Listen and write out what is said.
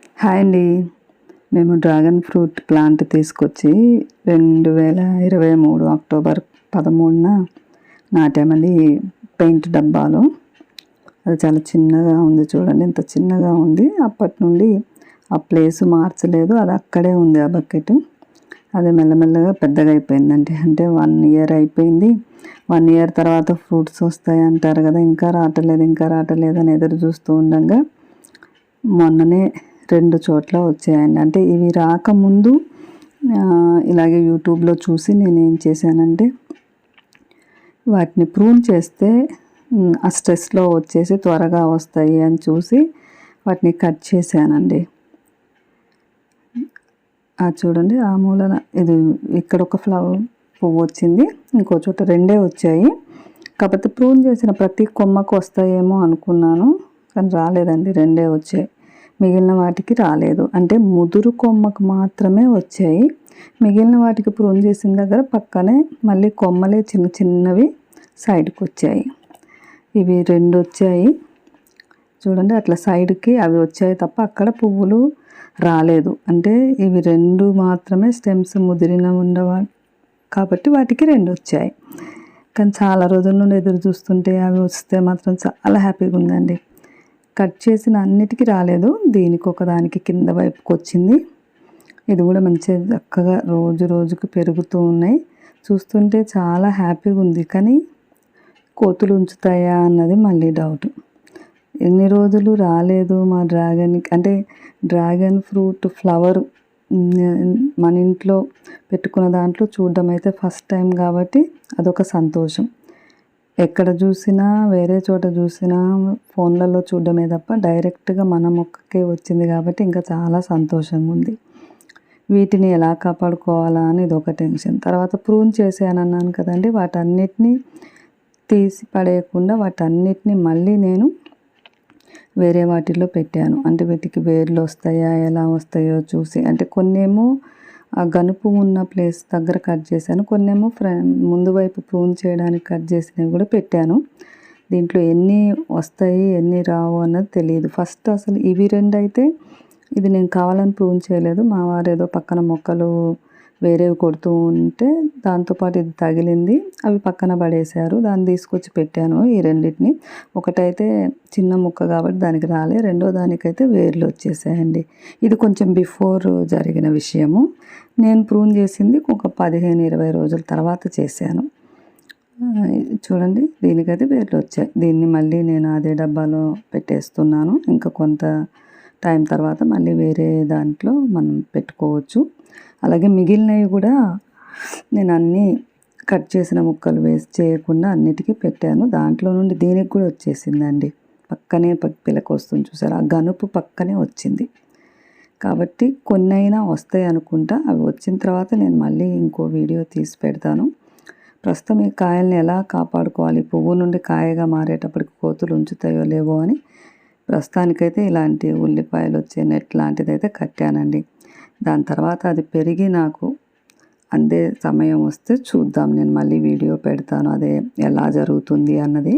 Hi అండి. మేము dragon fruit plant తీసుకొచ్చి రెండు వేల ఇరవై మూడు అక్టోబర్ పదమూడున నాటామండి పెయింట్ డబ్బాలో. అది చాలా చిన్నగా ఉంది చూడండి ఇంత చిన్నగా ఉంది. అప్పటి నుండి ఆ ప్లేస్ మార్చలేదు అది అక్కడే ఉంది ఆ బకెట్. అది మెల్లమెల్లగా పెద్దగా అయిపోయిందండి. అంటే వన్ ఇయర్ అయిపోయింది. వన్ ఇయర్ తర్వాత ఫ్రూట్స్ వస్తాయి అంటారు కదా ఇంకా రావట్లేదు ఇంకా రావట్లేదు అని ఎదురు చూస్తూ ఉండగా మొన్ననే రెండు చోట్ల వచ్చాయండి. అంటే ఇవి రాకముందు ఇలాగే యూట్యూబ్లో చూసి నేను ఏం చేశానంటే వాటిని ప్రూన్ చేస్తే ఆ స్ట్రెస్లో వచ్చేసి త్వరగా వస్తాయి అని చూసి వాటిని కట్ చేశానండి. చూడండి ఆ మూలన ఇది ఇక్కడ ఒక ఫ్లవర్ పువ్వు వచ్చింది ఇంకో చోట రెండే వచ్చాయి. కాకపోతే ప్రూన్ చేసిన ప్రతి కొమ్మకు వస్తాయేమో అనుకున్నాను కానీ రాలేదండి రెండే వచ్చాయి. మిగిలిన వాటికి రాలేదు. అంటే ముదురు కొమ్మకు మాత్రమే వచ్చాయి. మిగిలిన వాటికి ప్రూన్ చేసిన దగ్గర పక్కనే మళ్ళీ కొమ్మలే చిన్న చిన్నవి సైడ్కి వచ్చాయి. ఇవి రెండు వచ్చాయి. చూడండి అట్లా సైడ్కి అవి వచ్చాయి తప్ప అక్కడ పువ్వులు రాలేదు. అంటే ఇవి రెండు మాత్రమే స్టెమ్స్ ముదిరిన ఉండవా? కాబట్టి వాటికి రెండు వచ్చాయి. కానీ చాలా రోజుల నుండి ఎదురు చూస్తుంటే అవి వస్తే మాత్రం చాలా హ్యాపీగా ఉందండి. కట్ చేసిన అన్నిటికీ రాలేదు. దీనికి ఒకదానికి కింద వైపుకి వచ్చింది. ఇది కూడా మంచిగా చక్కగా రోజు రోజుకు పెరుగుతూ ఉన్నాయి. చూస్తుంటే చాలా హ్యాపీగా ఉంది. కానీ కోతులు ఉంచుతాయా అన్నది మళ్ళీ డౌట్. ఎన్ని రోజులు రాలేదు మా డ్రాగన్కి అంటే డ్రాగన్ ఫ్రూట్ ఫ్లవర్ మన ఇంట్లో పెట్టుకున్న దాంట్లో చూడడం అయితే ఫస్ట్ టైం కాబట్టి అదొక సంతోషం. ఎక్కడ చూసినా వేరే చోట చూసినా ఫోన్లలో చూడడమే తప్ప డైరెక్ట్గా మన మొక్కకే వచ్చింది కాబట్టి ఇంకా చాలా సంతోషంగా ఉంది. వీటిని ఎలా కాపాడుకోవాలా అనేది ఒక టెన్షన్. తర్వాత ప్రూన్ చేశాను కదండి వాటన్నిటిని తీసి పడేయకుండా వాటన్నిటిని మళ్ళీ నేను వేరే వాటిల్లో పెట్టాను. అంటే వీటికి వేర్లు వస్తాయా ఎలా వస్తాయో చూసి. అంటే కొన్నేమో ఆ గనుపు ఉన్న ప్లేస్ దగ్గర కట్ చేశాను. కొన్నేమో ఫ్ర ముందు వైపు ప్రూన్ చేయడానికి కట్ చేసినవి కూడా పెట్టాను. దీంట్లో ఎన్ని వస్తాయి ఎన్ని రావు అన్నది తెలియదు. ఫస్ట్ అసలు ఇవి రెండు అయితే ఇది నేను కావాలని ప్రూన్ చేయలేదు. మా వారు ఏదో పక్కన మొక్కలు వేరేవి కొడుతూ ఉంటే దాంతోపాటు ఇది తగిలింది. అవి పక్కన పడేశారు. దాన్ని తీసుకొచ్చి పెట్టాను ఈ రెండింటిని. ఒకటైతే చిన్న ముక్క కాబట్టి దానికి రాలే. రెండో దానికైతే వేర్లు వచ్చేసాయండి. ఇది కొంచెం బిఫోర్ జరిగిన విషయము. నేను ప్రూన్ చేసింది ఒక పదిహేను ఇరవై రోజుల తర్వాత చేశాను. చూడండి దీనికైతే వేర్లు వచ్చాయి. దీన్ని మళ్ళీ నేను అదే డబ్బాలో పెట్టేస్తున్నాను. ఇంకా కొంత టైం తర్వాత మళ్ళీ వేరే దాంట్లో మనం పెట్టుకోవచ్చు. అలాగే మిగిలినవి కూడా నేను అన్నీ కట్ చేసిన ముక్కలు వేస్ట్ చేయకుండా అన్నిటికీ పెట్టాను. దాంట్లో నుండి దీనికి కూడా వచ్చేసిందండి. పక్కనే పిల్లకి వస్తుంది చూసారు? ఆ గనుపు పక్కనే వచ్చింది. కాబట్టి కొన్ని అయినా వస్తాయి అనుకుంటా. అవి వచ్చిన తర్వాత నేను మళ్ళీ ఇంకో వీడియో తీసి పెడతాను. ప్రస్తుతం ఈ కాయల్ని ఎలా కాపాడుకోవాలి? పువ్వు నుండి కాయగా మారేటప్పటికి కోతులు ఉంచుతాయో లేవో అని ప్రస్తుతానికైతే ఇలాంటి ఉల్లిపాయలు వచ్చే నెట్ లాంటిది అయితే కట్టానండి. దాని తర్వాత అది పెరిగి నాకు అందే సమయం వస్తే చూద్దాం. నేను మళ్ళీ వీడియో పెడతాను. అదే ఎలా జరుగుతుంది అన్నది